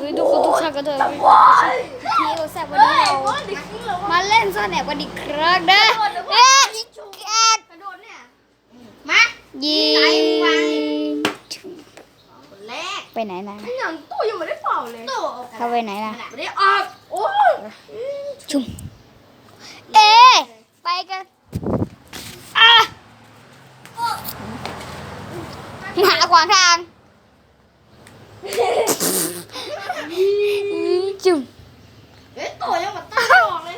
สวัสดีทุกคนทุกท่านกันเถอะพี่โอแซบวันนี้เรามาเล่นซ่อนแอบกันอีกครั้งนะเอ๊ะอีกแอดกระโดดเนี่ยมายิใจวางงคนแรกไปไหนนะอย่างตู้ยังไม่ได้เป่าเลยตู้เขาไปไหนนะไม่ได้ออกโอ้ยชุมเอ๊ะไปกันอะหาขวางทาง จุ่มเฮ้ยตู้ยังมาตั้งออกเลย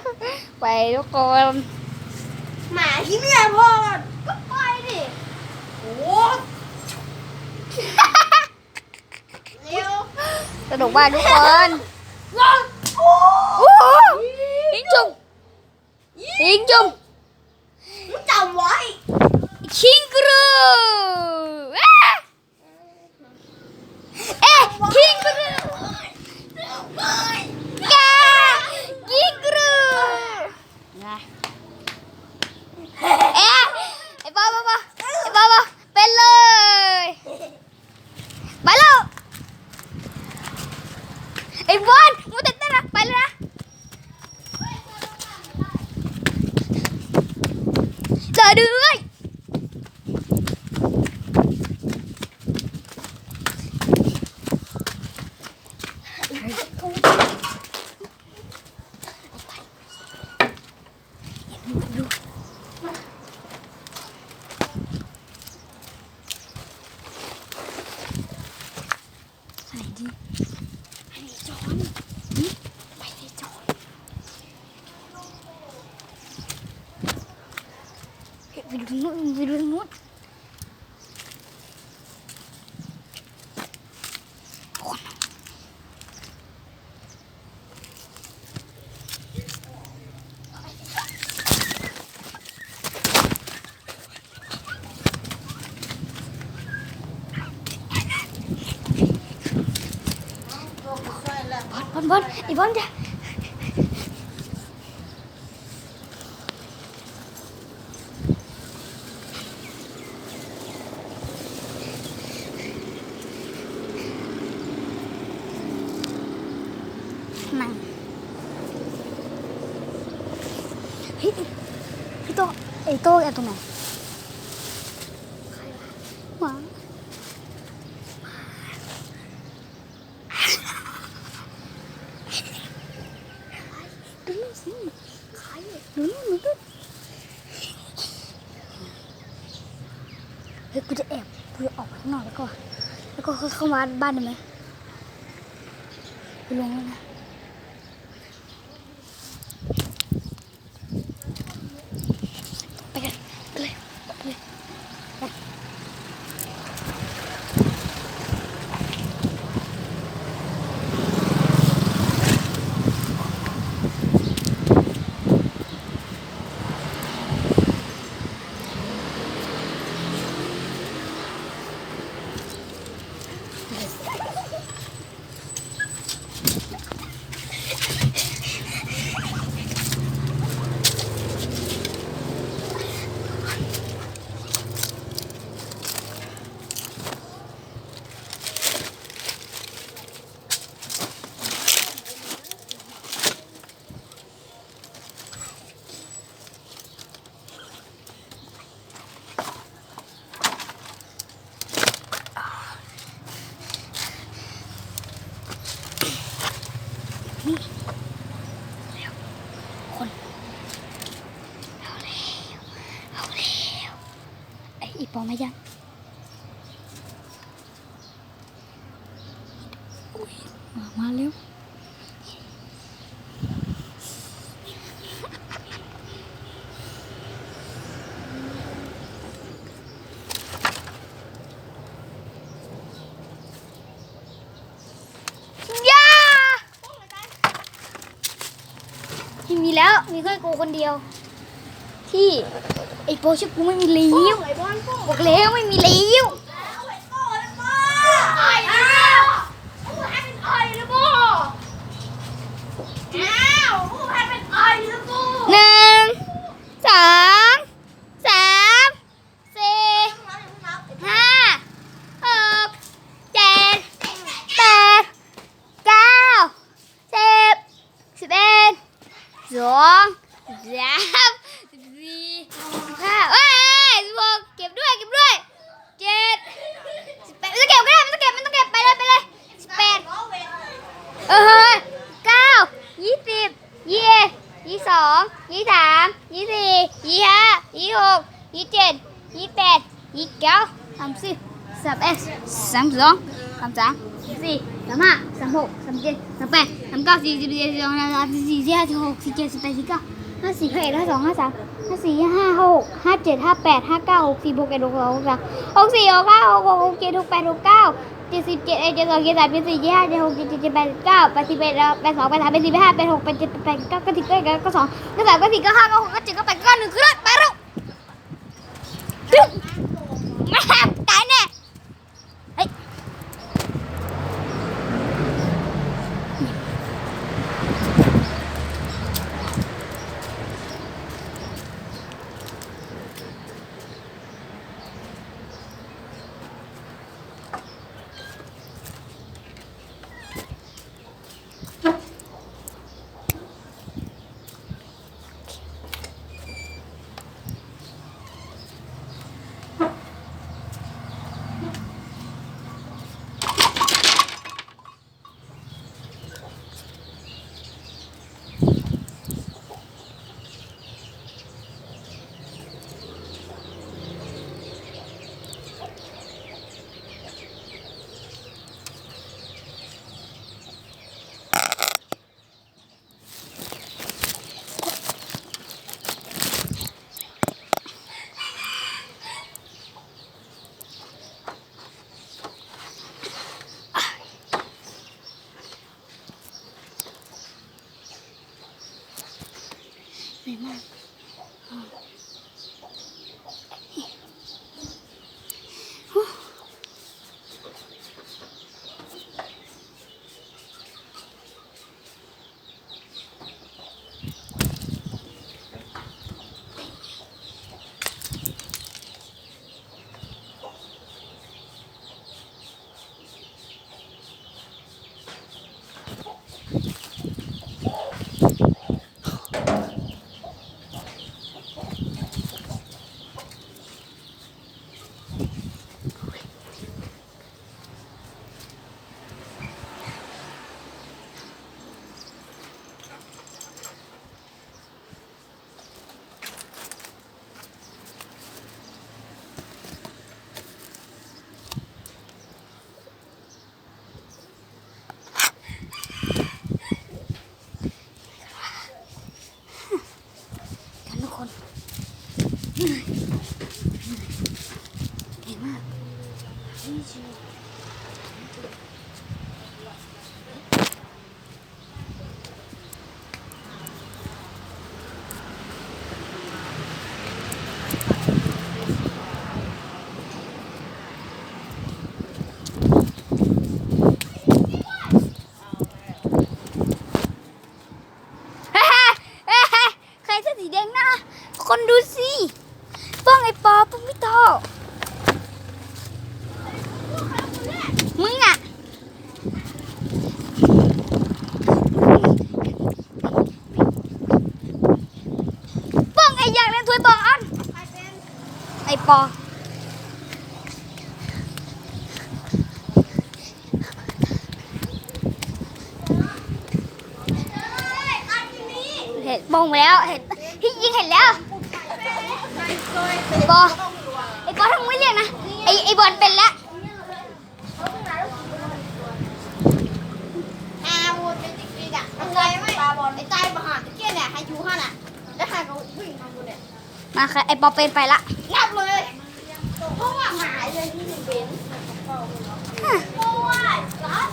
ไปทุกคนหมาที่เนี่ยพ่อก็ไปดิโอ้เร็วสนุกมากทุกคนลงโอ้โอ้โหยิงจุ่มยิงจุ่มมึงจำไว้คิงกรูอะเอ๊ะคิงกรูแกคิงกรูนะ เอ๊ะไอ้บอลบอลบอลไอ้บอลบอลเป็นเลยไปแล้วไอ้บอลมึงเต้นเต้นนะไปเลยนะเจอด้วย ใส่ดิไปในจอนหึไปในจอนเฮ้ยไปดูนู้นไปดูนู้นคนบอล บอลบอลไอ้บอลจะนั่งเฮ้ยไอ้โต้ไอ้โต้แอบตรงไหนหมาดูนี่สิใครดูนี่ดูนี่เฮ้ยกูจะแอบกูจะออกไปข้างนอกแล้วก็ แล้วก็เข้ามาบ้านได้ไหมไปลงแล้วนะ ไปกันไปเลยไปเลยไปนี่เร็วคนเอาแล้วเอาแล้วไอ้อีปอ มายังอุ๊ยมามาเร็วย่าไม่มีแล้วมีแค่กูคนเดียว ที่ ไอ้โปชื่อกูไม่มีเลี้ยวบอกแล้วไม่มีเลี้ยวหนึ่งสองสามสี่ห้าหกเจ็ดแปดเก้าสิบสิบเอ็ดสองสาม ยี่ห้ายี่หกยี่เจ็ดยี่แปดยี่เก้าสามสิบสามเอ็ดสามสองสามสามสี่สามห้าสามหกสามเจ็ดสามแปดสามเก้าสี่สิบเจ็ดสิบสองสามสี่สี่สิบห้าสิบหกสิบเจ็ดสิบแปดสิบเก้าห้าสี่ห้าเอ็ดห้าสองห้าสามห้าสี่ห้าหกห้าเจ็ดห้าแปดห้าเก้าหกสี่หกเอ็ดหกสองหกสามหกสี่หกห้าหกหกหกเจ็ดหกแปดหกเก้า เจ็ดสิบเจ็ดเอ็ดเจ็ดสองเจ็ดสามเจ็ดสี่เจ็ดห้าเจ็ดหกเจ็ดเจ็ดเจ็ดแปดเก้าแปดสิบเอ็ดแปดสองแปดสามแปดสี่แปดห้าแปดหกแปดเจ็ดแปดเก้าก็สิบเก้าเก้าเก้าสองก็สามก็สี่ก็ห้าก็หกก็เจ็ดก็แปดก็หนึ่งขึ้นรถไปลูก ปอเห็นมองไปแล้วเห็นที่ยิงเห็นแล้วไอ้บอไอ้บอทำไมไม่เรียกนะไอ้ไอ้บอลเป็นแล้วอาวุธเป็นติ๊กๆอะมันใจไหมปลาบอลไอ้ใจประหารตะเกียเนี่ยให้ยูห้าน่ะแล้วใครเขาวิ่งทำกูเนี่ยมาค่ะไอ้ปอเป็นไปละงับเลย เพราะว่าหายเลยที่หนึ่งเป็นเพราะว่าก๊อฟ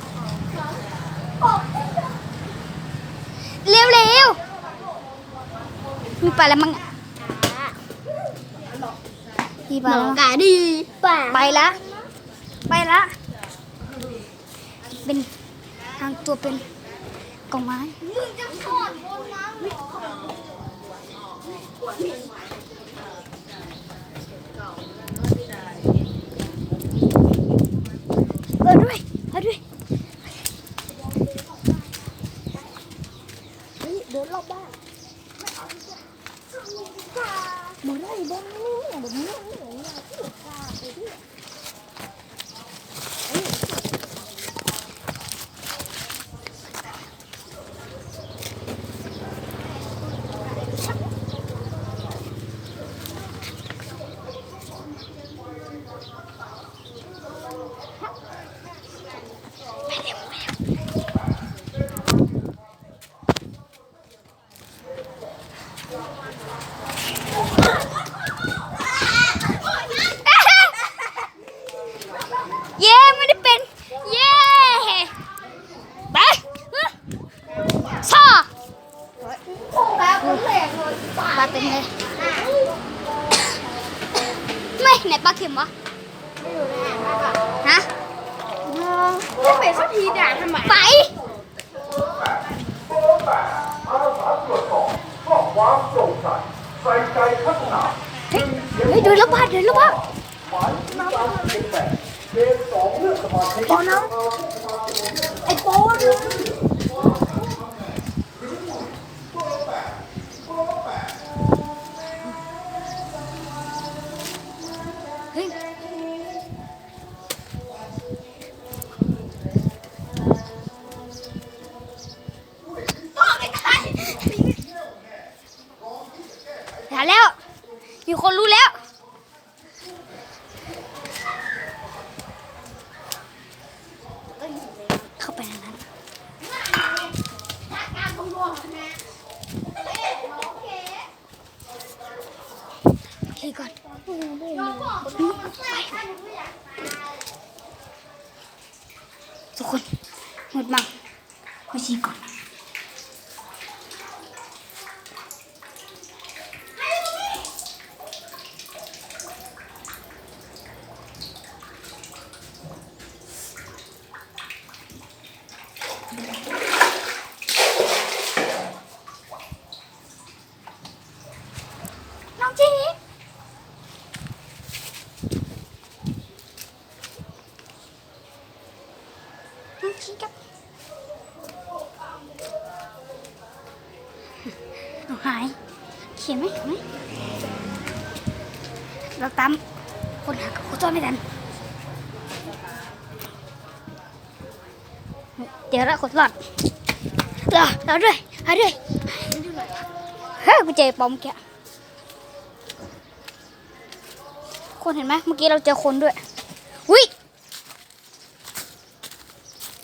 ก๊อฟเร็วเร็วมีไปแล้วมั้งมีไปแล้วกาดีป่าไปละไปละเป็นทางตัวเป็นกองไม้มึงจะถอดบนน้ำเหรอเอ ไม่เปสักทีด่าทำไม ไป เฮ้ยเฮ้ยเดินแลบ้าเดินแล้วบ้าปอน้ำไอ้ปอ เราตั้มคนหาเขาจ้อนไม่ทันเดี๋ยวเราขดลอดรอเราด้วยเอาด้วยเฮ้ยกูเจอปอมแกคนเห็นไหมเมื่อกี้เราเจอคนด้วยอุ้ย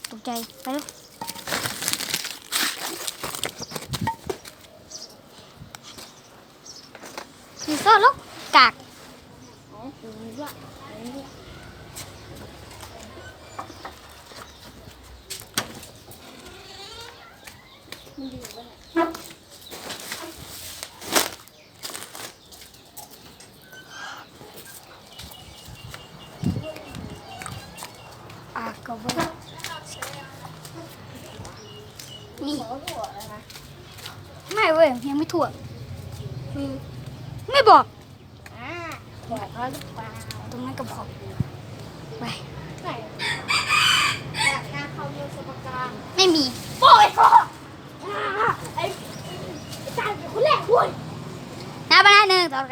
ตกใจไปเลยมีซ่อนลูกกาก มันดีป่ะเนี่ย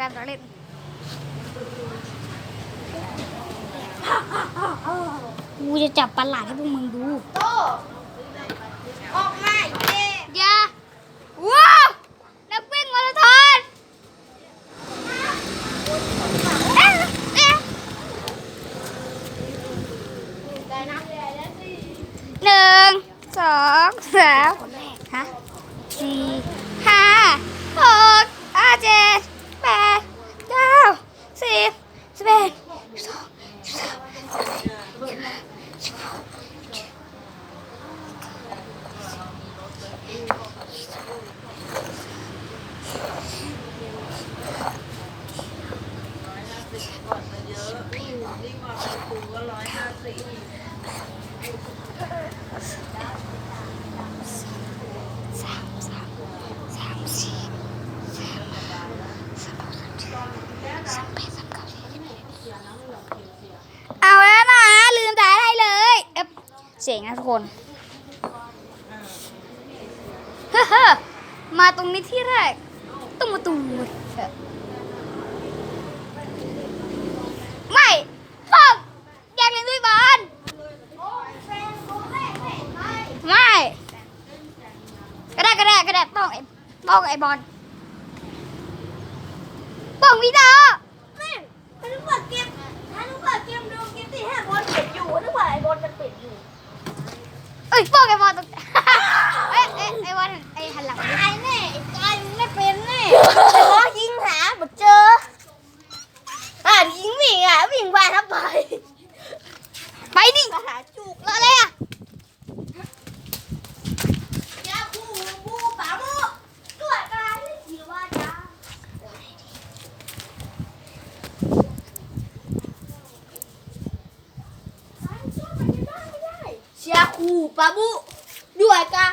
นเราเล่นกูจะจับปลาหลาดให้พวกมึงดู คนเฮ้อมาตรงนี้ที่แรก ต้องมาตูดไม่ฟังแยกหนึ่งด้วยบอลไม่ก็ได้ก็ได้ก็ได้ต้องไอ้ต้องไอ้บอลต้องวิดา 放开我的。 บูปะบูด้วยกะ